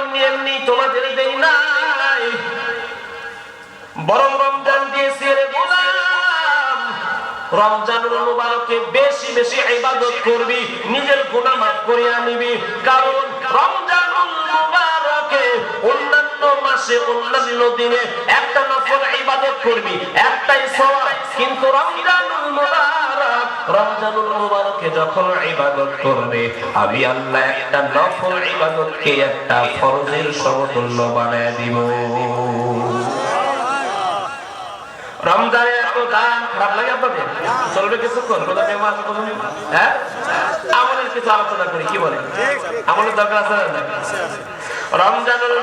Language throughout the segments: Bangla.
এমনি এমনি তোমাদের দেই বরং রমজান দিয়েছি রে গোলাম। বেশি বেশি ইবাদত করবি, নিজের গুনাহ মাফ করে আনিবি কারণ মুবারকে মাসে অন্যান্য দিনে একটা নফল ইবাদত করবি, একটাই সওয়াব। কিন্তু রমজানুল মুবারক, রমজানুল মুবারকে যখন ইবাদত করবে, আমি আল্লাহ একটা নফল ইবাদতকে একটা ফরজের সমতুল্য দিব। এত দাম খারাপ লাগে আপনাদের? চলবে কিছুক্ষণ? হ্যাঁ? আমলের কিছু আলোচনা করি, কি বলে আমলের দরকার আছে রমজানুল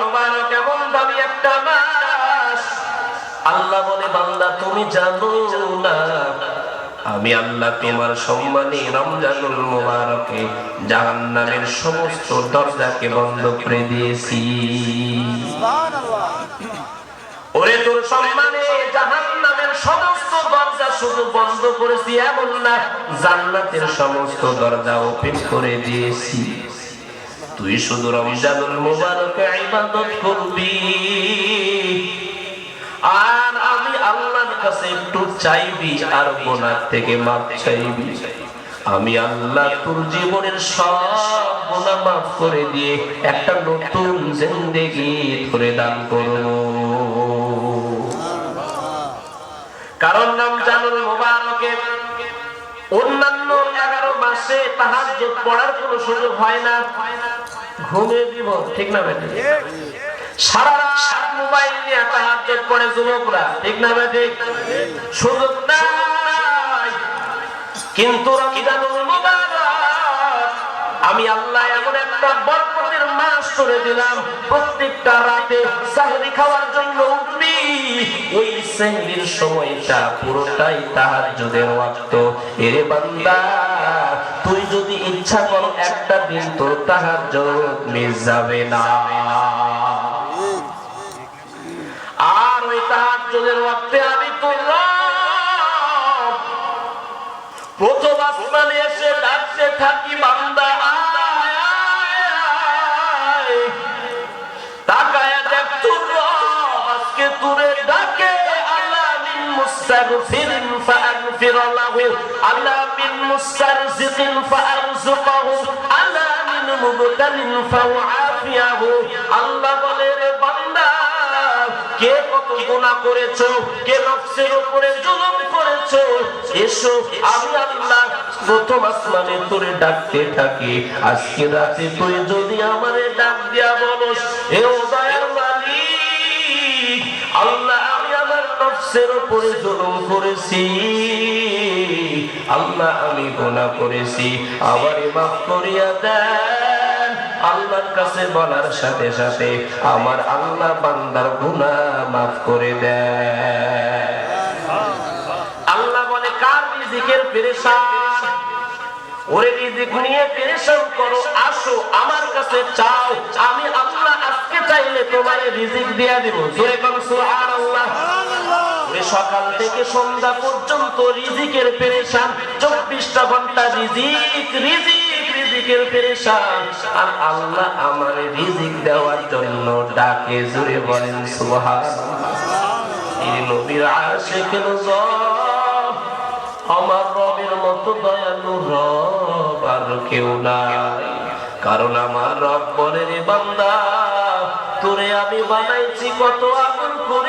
এমন একটা মাস। আল্লাহ বলে, বান্দা, তুমি জানো না, আমি আল্লাহ তোমার সম্মানে রমজানুল মুবারকে জাহান্নামের সমস্ত দরজাকে বন্ধ করে দিয়েছি। ওরে, তোর সম্মানে জাহান্নামের সমস্ত দরজা শুধু বন্ধ করেছি, এমন না, জান্নাতের সমস্ত দরজা ওপেন করে দিয়েছি। তুই শুধু রমজানুল মুবারক ইবাদত করবি। আর আমি আল্লাহর কাছে একটু চাইবি আর গুনাহ থেকে মাপ চাইবি। আমি আল্লাহ তোর জীবনের সব গুনাহ মাফ করে দিয়ে একটা নতুন জিন্দেগি ধরে দান করব। এগারো মাসে তাহাজ্জুদ পড়ার কোনো সুযোগ হয় না। ঘুমিয়ে দিব ঠিক না বেটি আমি আল্লাহ এমন একটা বরকতের মাস করে দিলাম, প্রত্যেকটা রাতে সাহরি খাওয়ার জন্য উঠবি। ওই সেহরির সময়টা পুরোটাই তাহাজ্জুদের ওয়াক্ত। এরে বান্দা। তুই যদি ইচ্ছা কর একটা দিন, তোর তাহাজ্জুদ মিস যাবে না। আর ওই তাহাজ্জুদের ওয়াক্তে আমি তোর প্রথম আসমানে এসে থাকি দেখ তোর আজকে তোরে ডাকে আলা মিন মুস্তাগফিরিন ফাগফির আলা মিন মুবতালিন ফাউআফিয়াহু আল্লাহ বলে, রে বান্দা, কে কত করেছ? কে নফসের উপরে জুলুম করেছ? এসো, আমি আল্লাহ প্রথম আসমানে তোরে ডাকতে থাকি। আজকে রাতে তুই যদি আমারে ডাক দিয়া বলস, এ ও মালিক নফসের উপরে জুলুম করেছি। আল্লাহ আমি গুনাহ করেছি। আমারে মাফ করিয়া দেন। আল্লাহর কাছে বলার সাথে সাথে আমার আল্লাহ বান্দার গুনাহ মাফ করে দেয় আল্লাহ বলে, কার রিজিকের পেরেশান? ওরে রিজিক নিয়ে পেরেশান করো, আসো, আমার কাছে চাও। আমি আল্লাহ আজকে চাইলে তোমার রিজিক দিয়া দিব। জোরে সুবহানাল্লাহ। সকাল থেকে সন্ধ্যা পর্যন্ত রিজিকের পেরেশান, চব্বিশটা ঘণ্টা রিজিক রিজিক, রিজিকের আমার রিজিক দেওয়ার জন্য ডাকে বলেন আমার রবের মতো কেউ কারণ আমার রব বলে, রে বান্দা, তোরে আমি বানাইছি কত আগুন করে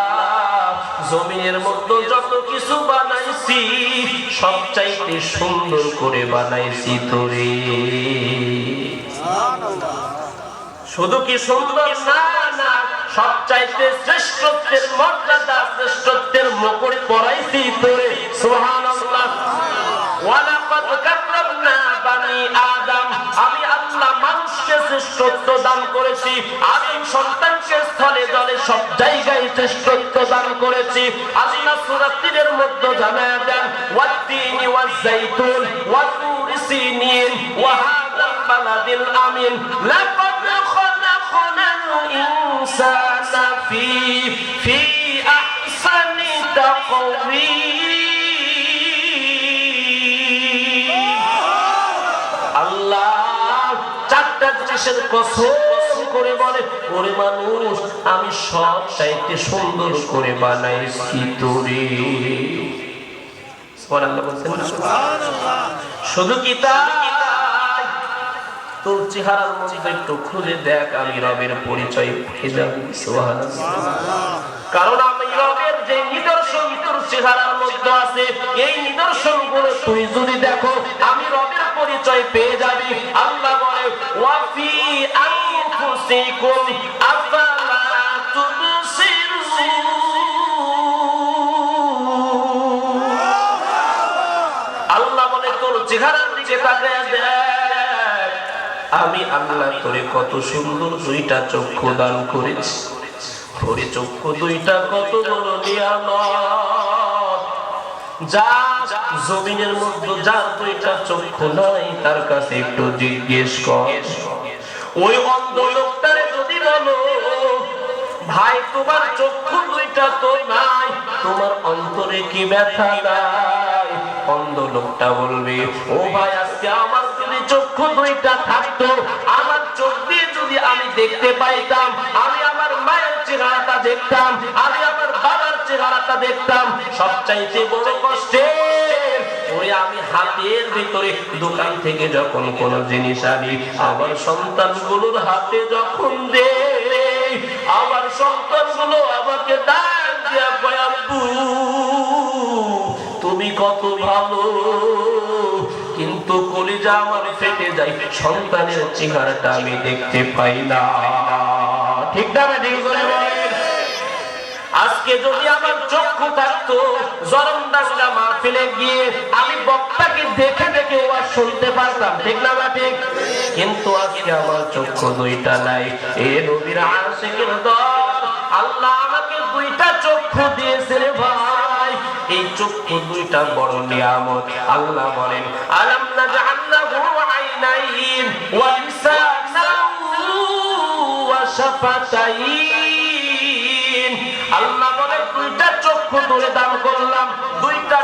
জমিনের মধ্যে যত কিছু বানাইছি, সবচাইতে সুন্দর করে বানাইছি তোরে। শুধু কি সুন্দর? না সবচাইতে শ্রেষ্ঠত্বের মর্যাদা, শ্রেষ্ঠত্বের মকড় পরাইছি তোরে। সুবহানাল্লাহ। শ্রেষ্ঠত্ব দান করেছি, আদম সন্তানকে স্থলে জলে সব জায়গায় শ্রেষ্ঠত্ব দান করেছি। আল্লাহ সূরা মধ্যে জানায় দেন, ওয়াত্তিনি ওয়াজাইতুন ওয়া তুরি সিনিন ওয়া বালাদিল আমিন। লাকাদ খলাকনাল ইনসানা ফি ফি আহসানি তাকওয়িম জিনিসের কসম করে বলে, ওরে মানুষ, আমি সব চাইতে সুন্দর করে বানাইছি তোরে? শুধু কি তোর চেহারার মধ্যে একটু খুঁজে দেখ, আমি রবের পরিচয় পেয়ে যাবি কারণ আমি রবের যে নিদর্শন, তোর চেহারার মধ্যে আছে, এই নিদর্শনগুলো তুই যদি দেখো, আমি রবের পরিচয় পেয়ে যাবি। ওয়াফি তাকায় দেখ। আমি আল্লাহ তোরে কত সুন্দর দুইটা চক্ষু দান করেছি। তোরে চক্ষু দুইটা কত বড় নিয়ামত। যা জমিনের মধ্যে, যার দুইটা চক্ষু নাই, তার কাছে একটু জিজ্ঞেস কর। ওই অন্ধ লোকটারে যদি বলো, ভাই, তোমার চক্ষু দুইটা তো নাই, তোমার অন্তরে কি ব্যথা নাই? অন্ধ লোকটা বলবে, ও ভাই, আজকে আমার যদি চক্ষু দুইটা থাকতো, আমার চোখ দিয়ে যদি আমি দেখতে পাইতাম, আমি আমার মায়ের চেহারাটা দেখতাম, আমি আমার বাবার চেহারাটা দেখতাম, সবচাইতে বড় কষ্টের ওই আমি হাতের ভিতরে দোকান থেকে যখন জিনিস আনি সন্তানগুলোর হাতে যখন দে সন্তানগুলো আমাকে তুমি কত ভালো। কিন্তু কলিজা আমার ফেটে যায়, সন্তানের চেহারাটা আমি দেখতে পাই না। ঠিক না ঠিক করে আজকে যদি আমার চক্ষু থাকতো, জরম জরমদাঙ্গা মাহফিলে গিয়ে আমি বক্তাকে দেখে দেখে ওয়াজ শুনতে পারতাম, ঠিক না বা ঠিক? কিন্তু আজকে আমার চক্ষু দুইটা নাই। এ নবীর আশিকের দল, আল্লাহ আমাকে দুইটা চক্ষু দিয়েছে রে ভাই। এই চক্ষু দুইটা বড় নিয়ামত। আল্লাহ বলেন, আলাম নাজআল্লাহু আইনাইন ওয়া লিসানান ওয়া শাফাতাইন। আল্লাহ বলে দুইটা চক্ষু ধরে দান করলাম, দুইটা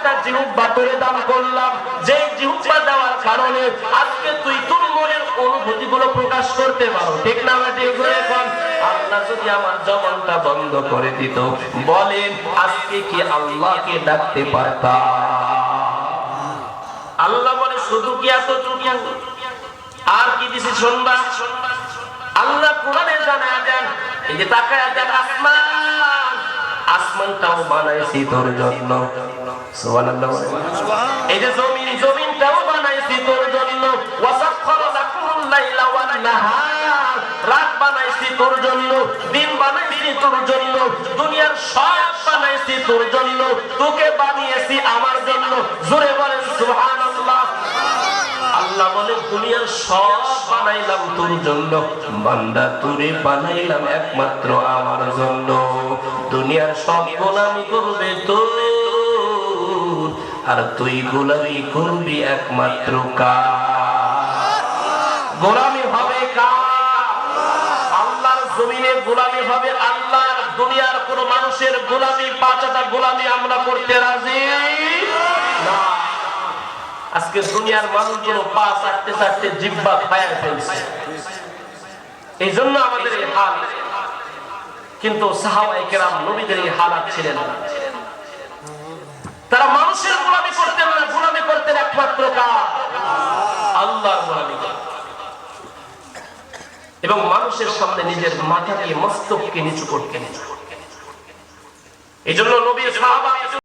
একটা জিহুব্বা ধরে দান করলাম। যে জিহুব্বা দেওয়ার কারণে আজকে তুই তোর মনের অনুভূতি গুলো প্রকাশ করতে পারো। ঠিক না এখন আল্লাহ বলে আর কি আল্লাহ আসমান। আসমানটাও বানাইছি তোর জন্য। সুবহানাল্লাহ এই যে জমিন জমিনটাও বানাইছি তোর জন্য। ওয়াসাখখারা লাকুমুল লাইলা ওয়ান নাহার রাত বানাইছি তোর জন্য দিন বানাইছি তোর জন্য। দুনিয়ার সব বানাইছি তোর জন্য। তোকে বানিয়েছি আমার জন্য। জোরে বলেন সুবহানাল্লাহ। আল্লাহ বলে দুনিয়ার সব বানাইলাম তোর জন্য। বান্দা তোরে বানাইলাম একমাত্র আমার জন্য। দুনিয়ার সব গোলামি করবে তোর আর তুই গোলামি করবি একমাত্র কার? গোলামি হবে কার? আল্লাহর জমিনে গোলামি হবে আল্লাহর দুনিয়ার কোন মানুষের গোলামি, পাঁচটা গোলামি আমরা করতে রাজি? আজকে দুনিয়ার মানুষগুলো পা চাটতে চাটতে জিব্বা খায়া ফেলছে। এই জন্য আমাদের এই হাল। কিন্তু সাহাবাই কেরাম নবীদের এই হালাত ছিলেন না। তারা মানুষের গোলামি করতেন না গোলামি করতেন একমাত্র কাজ আল্লাহর গোলামি এবং মানুষের সামনে নিজের মাথাকে, মস্তককে নিচু করতেন। এই জন্য নবীর সাহাবা